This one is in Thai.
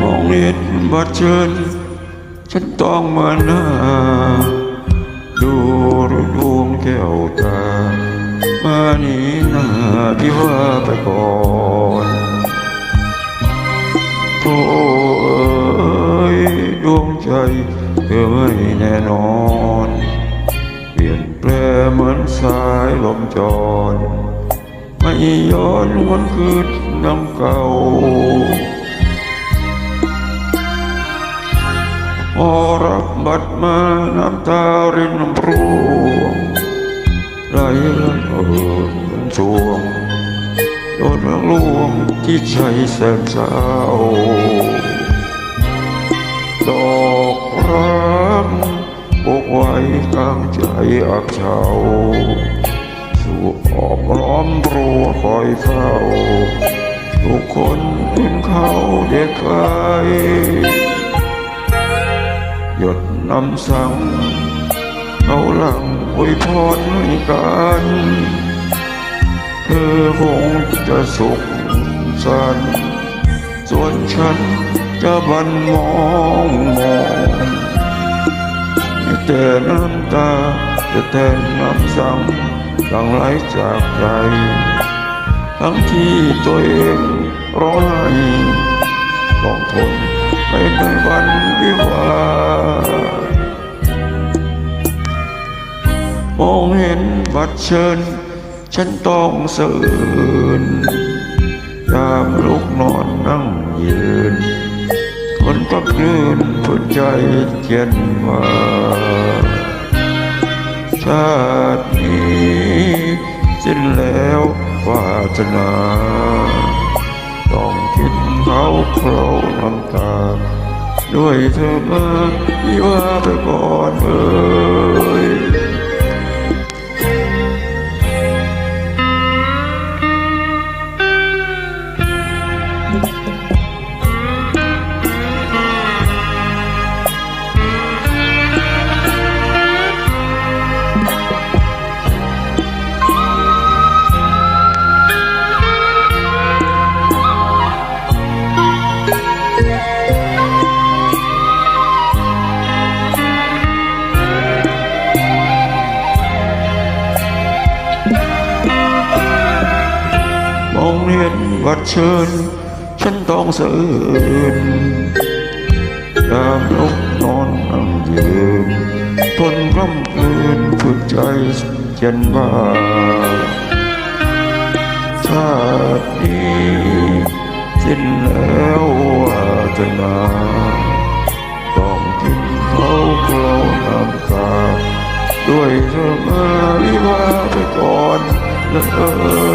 มองเห็นบาดเจ็บฉันต้องมาหน้า ดูรูดวงแก้วตา มานี้หน้าที่ว่าไปก่อนโธ่อ้ยดวงใจเธอไม่แน่นอน เปลี่ยนแปลเหมือนสายลมจร ไม่ย้อนวนคืนน้ำเก่าพอรับบัตรมาน้ำตารินพร่วงไหลไหลเอ่อเป็นช่วงโดนรักลวงที่ใจแสนเศร้าดอกรักปกไว้กลางใจอับเฉา มรัวคอยเฝ้า ทุกคนเป็นเขาเด็กไกลหยดน้ำสังเอาหลังอวยพรให้กันเธอคงจะสุขสันส่วนฉันจะบันมองมองแต่น้ำตาจะแทนน้ำสัง หลังไหลจากใจ ทั้งที่ตัวเองร้องไห้ต้องทนไปในวันวิวามองเห็นบัตรเชิญ ฉันต้องเสื่นยามลุกนอนนั่งยืนคนก็คลื่นหัวใจเจียนว่าาตินี้สิ้นแล้ววาสนาต้องกินเขาโครวน้ำตา ด้วยเธอมาที่ว่าไปก่อนเอ่ย มองเห็นวัดเชิญ ฉันต้องเสะอื้นยามลุกนอนนั่งยืนทนกล้ำกลืนฝึกใจเจนว่าชาตินี้สิ้นแล้ววาสนาต้องกินเขาเคลาน้ำตาด้วยเธอมาวิวาไปก่อนเลย